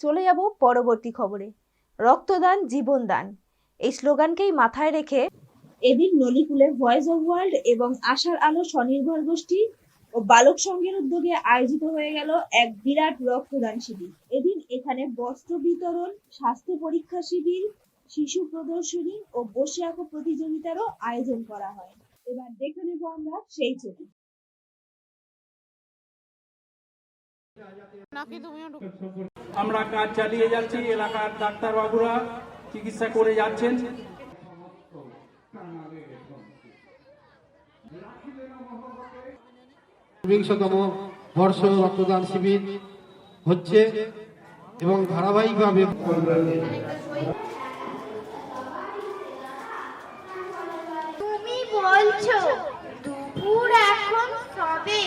চলে যাব পরবর্তী খবরে। রক্তদান জীবনদান এই স্লোগানকেই মাথায় রেখে এদিন নলিকুলে ভয়েস অফ ওয়ার্ল্ড এবং আশার আলো স্বনির্ভর গোষ্ঠী ও বালক সংঘের উদ্যোগে আয়োজিত হয়ে গেল এক বিরাট রক্তদান শিবির। এদিন এখানে বস্ত্র বিতরণ, স্বাস্থ্য পরীক্ষা শিবির, শিশু প্রদর্শনী ও বসে আঁকো প্রতিযোগিতারও আয়োজন করা হয়। এবার দেখে নেব আমরা সেই ছবি। আমরা কাজ চালিয়ে যাচ্ছি এলাকার ডাক্তারবাবুরা চিকিৎসা করে যাচ্ছেন। বিংশতম বর্ষ রক্তদান শিবির হচ্ছে এবং ধারাবাহিকভাবে তুমি বলছো দুপুর এখন সবে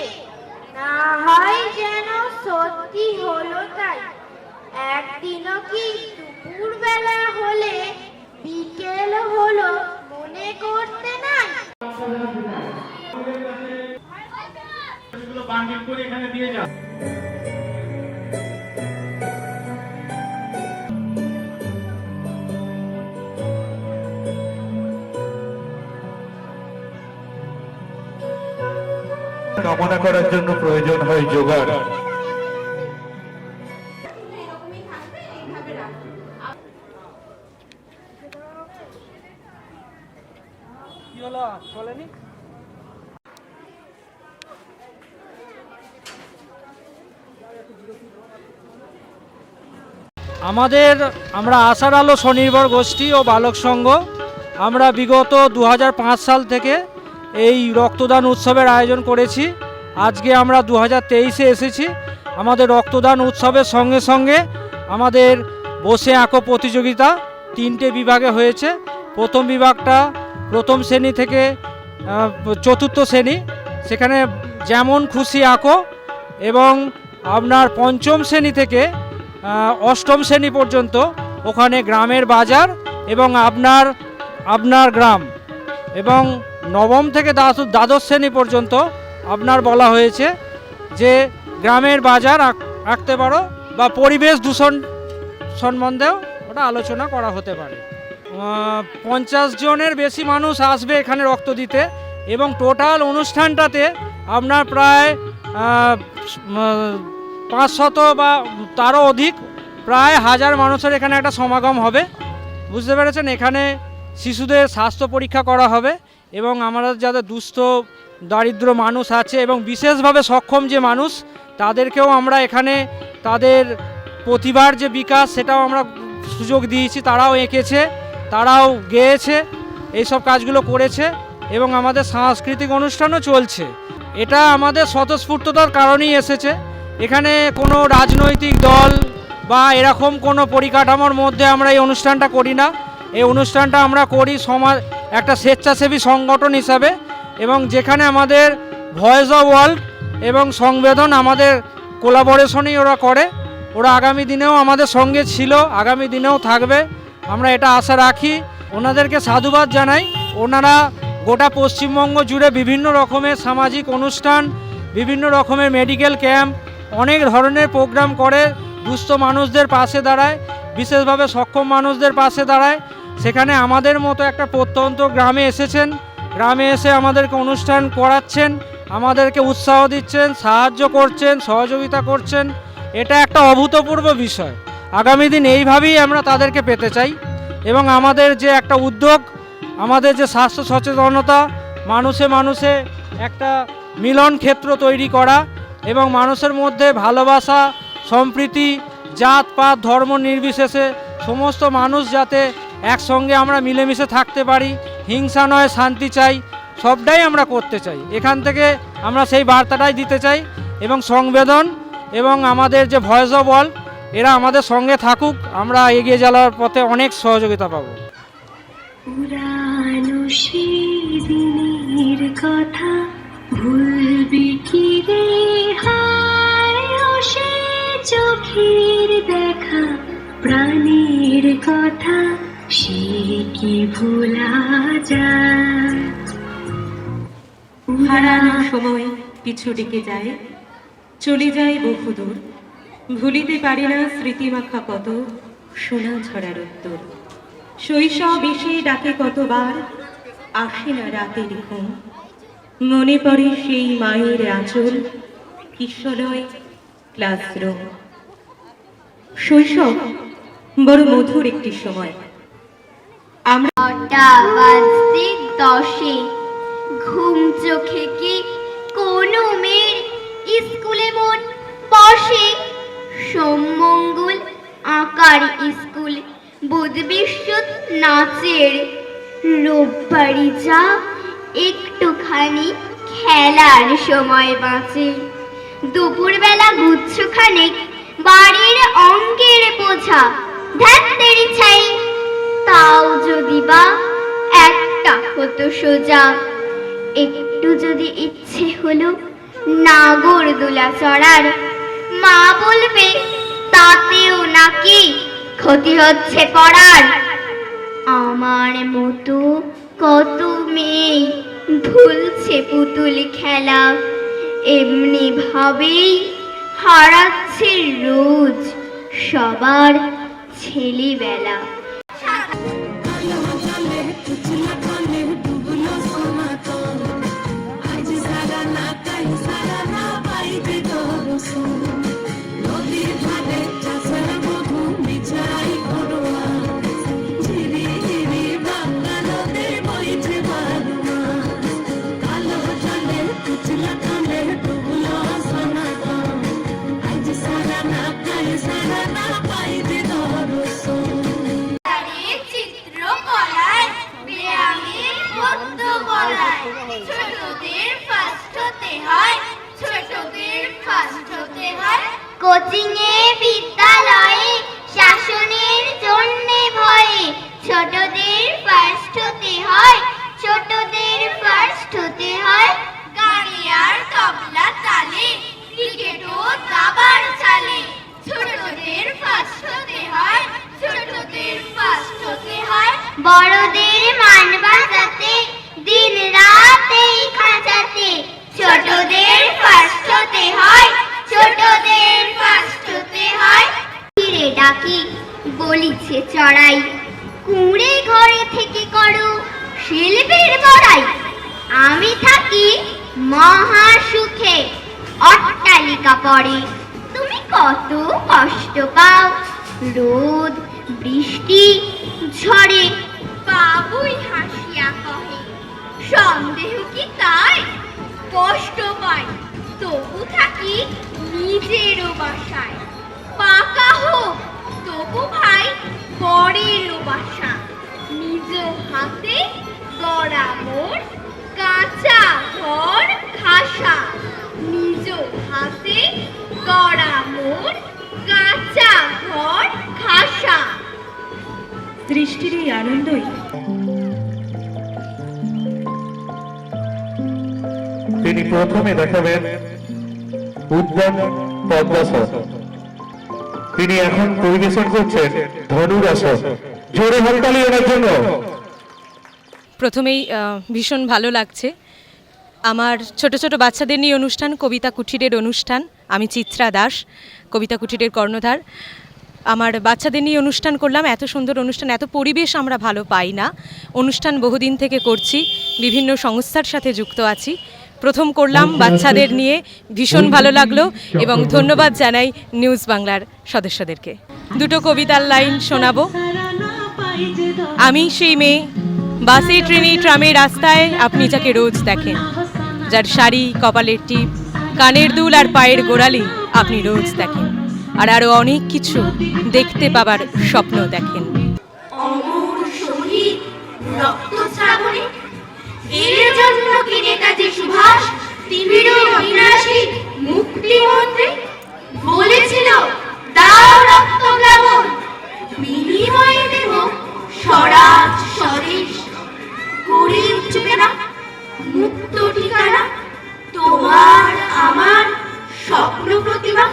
না হয় যেন সত্যি হলো তাই একদিনও কি দুপুর বেলা হলে বিকেল হলো মনে করতে করে এখানে দিয়ে যান কামনা করার জন্য প্রয়োজন হয় চলেনি আমাদের, আমরা আশার আলো স্বনির্ভর গোষ্ঠী ও বালক সংঘ, আমরা বিগত দু হাজার পাঁচ সাল থেকে এই রক্তদান উৎসবের আয়োজন করেছি। আজকে আমরা দু হাজার তেইশে এসেছি। আমাদের রক্তদান উৎসবের সঙ্গে সঙ্গে আমাদের বসে আঁকো প্রতিযোগিতা তিনটে বিভাগে হয়েছে। প্রথম বিভাগটা প্রথম শ্রেণি থেকে চতুর্থ শ্রেণি। সেখানে যেমন খুশি আঁকো এবং আপনার পঞ্চম শ্রেণি থেকে অষ্টম শ্রেণি পর্যন্ত ওখানে গ্রামের বাজার এবং আপনার আপনার গ্রাম এবং নবম থেকে দ্বাদশ শ্রেণি পর্যন্ত আপনার বলা হয়েছে যে গ্রামের বাজার আঁক- আঁকতে পারো বা পরিবেশ দূষণ সম্বন্ধেও ওটা আলোচনা করা হতে পারে। পঞ্চাশ জনের বেশি মানুষ আসবে এখানে রক্ত দিতে এবং টোটাল অনুষ্ঠানটাতে আপনার প্রায় পাঁচশত বা তারও অধিক প্রায় হাজার মানুষের এখানে একটা সমাগম হবে। বুঝতে পেরেছেন? এখানে শিশুদের স্বাস্থ্য পরীক্ষা করা হবে। এবং আমাদের যাদের দুস্থ, দারিদ্র মানুষ আছে এবং বিশেষভাবে সক্ষম যে মানুষ, তাদেরকেও আমরা এখানে তাদের প্রতিভার যে বিকাশ, সেটাও আমরা সুযোগ দিয়েছি, তারাও এঁকেছে, তারাও গেয়েছে, এইসব কাজগুলো করেছে এবং আমাদের সাংস্কৃতিক অনুষ্ঠানও চলছে। এটা আমাদের স্বতঃস্ফূর্ততার কারণেই এসেছে। এখানে কোনো রাজনৈতিক দল বা এরকম কোনো পরিকাঠামোর মধ্যে আমরা এই অনুষ্ঠানটা করি না। এই অনুষ্ঠানটা আমরা করি সমাজ একটা স্বেচ্ছাসেবী সংগঠন হিসাবে এবং যেখানে আমাদের ভয়েস অফ ওয়ার্ল্ড এবং সংবেদন আমাদের কোলাবোরেশনই ওরা করে, ওরা আগামী দিনেও আমাদের সঙ্গে ছিল, আগামী দিনেও থাকবে। আমরা এটা আশা রাখি। ওনাদেরকে সাধুবাদ জানাই। ওনারা গোটা পশ্চিমবঙ্গ জুড়ে বিভিন্ন রকমের সামাজিক অনুষ্ঠান, বিভিন্ন রকমের মেডিকেল ক্যাম্প, অনেক ধরনের প্রোগ্রাম করে, দুস্থ মানুষদের পাশে দাঁড়ায়, বিশেষভাবে সক্ষম মানুষদের পাশে দাঁড়ায়। সেখানে আমাদের মতো একটা প্রত্যন্ত গ্রামে এসেছেন। গ্রামে এসে আমাদেরকে অনুষ্ঠান করাচ্ছেন, আমাদেরকে উৎসাহ দিচ্ছেন, সাহায্য করছেন, সহযোগিতা করছেন। এটা একটা অভূতপূর্ব বিষয়। আগামী দিন এইভাবেই আমরা তাদেরকে পেতে চাই এবং আমাদের যে একটা উদ্যোগ, আমাদের যে স্বাস্থ্য সচেতনতা, মানুষে মানুষে একটা মিলন ক্ষেত্র তৈরি করা এবং মানুষের মধ্যে ভালোবাসা, সম্প্রীতি জাত পাত ধর্ম নির্বিশেষে সমস্ত মানুষ যাতে একসঙ্গে আমরা মিলেমিশে থাকতে পারি, হিংসা নয়, শান্তি চাই, সবটাই আমরা করতে চাই। এখান থেকে আমরা সেই বার্তাটাই দিতে চাই এবং সংবেদন এবং আমাদের যে ভয়েস অফ ওয়ার্ল্ড এরা আমাদের সঙ্গে থাকুক, আমরা এগিয়ে যাওয়ার পথে অনেক সহযোগিতা পাবো। চোখের দেখা, প্রাণের কথা হারানো সময় পিছু ডেকে যায়, চলে যায় বহুদূর। ভুলিতে পারি না স্মৃতিমাখা কত, সোনা ছড়ার উত্তর। শৈশব এসে ডাকে কতবার, আসে না রাতে ঘুম। মনে পড়ে সেই মায়ের আঁচল, কিশোরয় ক্লাসরুম। শৈশব বড় মধুর একটি সময়। দশে। ঘুম চোখে কি কোনো মেয়ের স্কুলে মন বসে? সোমমঙ্গল আঁকার স্কুল, বুধ বিশ্বত নাচের। রোববারই যা একটুখানি খেলার সময় বাঁচে। দুপুরবেলা গুচ্ছখানেক বাড়ির অঙ্কের বোঝা, ধ্যাত্তেরি ছাই তাও যদি বা একটা হতো সোজা। একটু যদি ইচ্ছে হলো নাগর দোলা চড়ার। মা বলবে, তাতেও নাকি ক্ষতি হচ্ছে পড়ার। আমার মতো কত মেয়ে ভুলছে পুতুল খেলা। এমনি ভাবেই হারাচ্ছে রোজ সবার ছেলেবেলা। কোচিং এ বিদ্যালয়ে শাসনের জন্যে ভয়ে। ছোটদের ফার্স্ট হতে হয়, ছোটদের ফার্স্ট হতে হয় গাড়ি আর তবলা তালে ক্রিকেটও দাবার চালে। ছোটদের ফার্স্ট হতে হয়, ছোটদের ফার্স্ট হতে হয় বড়দের ডাকি, বলিছে, চড়াই, কুঁড়ে ঘরে থেকে করো শিল্পের বড়াই। আমি থাকি মহা সুখে অট্টালিকা পড়ে। তুমি কত কষ্ট পাও, রোদ, বৃষ্টি প্রথমে দেখাবেন উদ্যান পদ্মাসন। তিনি এখন পরিবেশন করছেন ধনুরাসন। জোরে হাততালি ওনার জন্য। প্রথমেই ভীষণ ভালো লাগছে। আমার ছোট ছোট বাচ্চাদের নিয়ে অনুষ্ঠান, কবিতা কুঠিরের অনুষ্ঠান। আমি চিত্রা দাস, কবিতা কুঠিরের কর্ণধার। আমার বাচ্চাদের নিয়ে অনুষ্ঠান করলাম। এত সুন্দর অনুষ্ঠান, এত পরিবেশ আমরা ভালো পাই না। অনুষ্ঠান বহুদিন থেকে করছি, বিভিন্ন সংস্থার সাথে যুক্ত আছি। প্রথম করলাম বাচ্চাদের নিয়ে। ভীষণ ভালো লাগল এবং ধন্যবাদ জানাই নিউজ বাংলার সদস্যদেরকে। দুটো কবিতার লাইন শোনাবো। আমি সেই মেয়ে, বাসে, ট্রেনে, ট্রামে, রাস্তায় আপনি যাকে রোজ দেখেন। যার শাড়ি, কপালের টিপ, কানের দুল আর পায়ের গোড়ালি আপনি রোজ দেখেন। আর আরও অনেক কিছু দেখতে পাবার স্বপ্ন দেখেন। এর জন্য কি নেতাজি সুভাষ তিমির বলেছিল, দাও রক্ত স্বরাজ না, মুক্ত ঠিকানা, তোমার আমার স্বপ্ন প্রতিমা।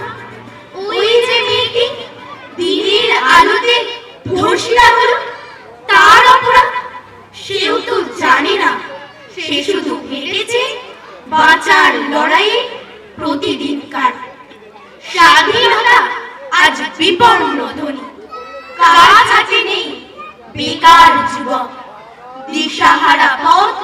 ওই যে মেয়েটি দিনের আলোতে ধর্ষিতা হলো বাঁচার প্রতিদিন প্রতিদিনকার স্বাধীনতা আজ বিপন্ন ধ্বনি। কাজ আছে নেই বেকার যুবক? দিশাহারা পথ